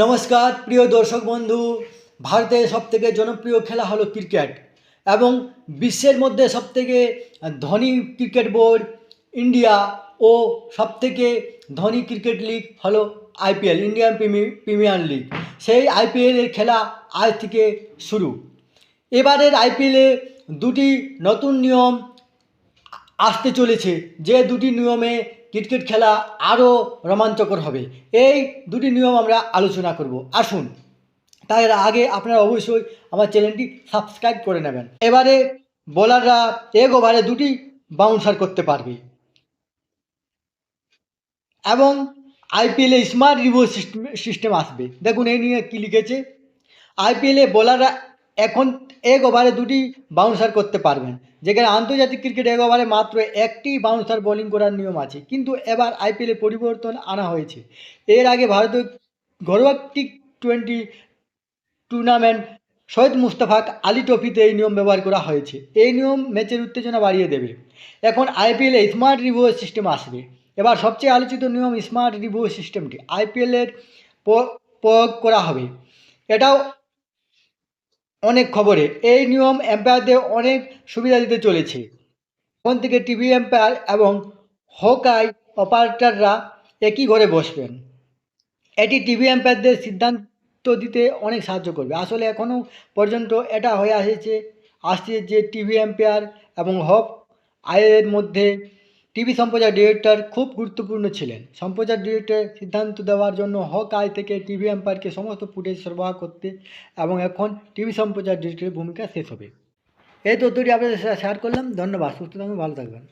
নমস্কার, প্রিয় দর্শক বন্ধু। ভারতের সবথেকে জনপ্রিয় খেলা হলো ক্রিকেট এবং বিশ্বের মধ্যে সবথেকে ধনী ক্রিকেট বোর্ড ইন্ডিয়া ও সবথেকে ধনী ক্রিকেট লিগ হলো আইপিএল, ইন্ডিয়ান প্রিমিয়ার লিগ। সেই আইপিএলের খেলা আজ থেকে শুরু। এবারের আইপিএলে দুটি নতুন নিয়ম আসতে চলেছে। যে দুটি নিয়মে ক্রিকেট খেলা আরও রোমাঞ্চকর হবে। এই দুটি নিয়ম আমরা আলোচনা করব। আসুন, তার আগে আপনারা অবশ্যই আমার চ্যানেলটি সাবস্ক্রাইব করে নেবেন। এবারে বোলাররা এক ওভারে দুটি বাউন্সার করতে পারবে। এবং আইপিএলে স্মার্ট রিভিউ সিস্টেম আসবে। দেখুন এই নিয়ে কী লিখেছে? আইপিএলে বোলাররা এখন এক ওভারে দুটি বাউন্সার করতে পারবেন। যেখানে আন্তর্জাতিক ক্রিকেট এক ওভারে মাত্র একটি বাউন্সার বোলিং করার নিয়ম আছে। কিন্তু এবার আইপিএলে পরিবর্তন আনা হয়েছে। এর আগে ভারতীয় ঘরোয়া T twenty tournament Syed Mushtaq Ali ট্রফিতে এই নিয়ম ব্যবহার করা হয়েছে। এই নিয়ম ম্যাচের উত্তেজনা বাড়িয়ে দেবে। এখন আইপিএলে স্মার্ট রিভিউ সিস্টেম আসবে। এবার সবচেয়ে আলোচিত নিয়ম স্মার্ট রিভিউ সিস্টেমটি আইপিএলের প্রয়োগ করা হবে। এটাও অনেক খবরে। এই নিয়ম এম্পায়ারদের অনেক সুবিধা দিতে চলেছে। ফোন থেকে টিভি এম্পায়ার এবং হকাই অপারেটররা একই ঘরে বসবেন। এটি টিভি এম্পায়ারদের সিদ্ধান্ত দিতে অনেক সাহায্য করবে। আসলে এখনও পর্যন্ত এটা হয়ে আসছে আসছে যে টিভি এম্পায়ার এবং হক আয়ের মধ্যে টিভি সম্প্রচার ডিরেক্টর খুব গুরুত্বপূর্ণ ছিলেন। সম্প্রচার ডিরেক্টর সিদ্ধান্ত দেওয়ার জন্য হক আয় থেকে টিভি এম্পায়ারকে সমস্ত ফুটেজ সরবরাহ করতে এবং এখন টিভি সম্প্রচার ডিরেক্টরের ভূমিকা শেষ হবে। এই তথ্যটি আপনাদের সাথে শেয়ার করলাম। ধন্যবাদ। সুস্থ থাকবেন ভালো থাকবেন।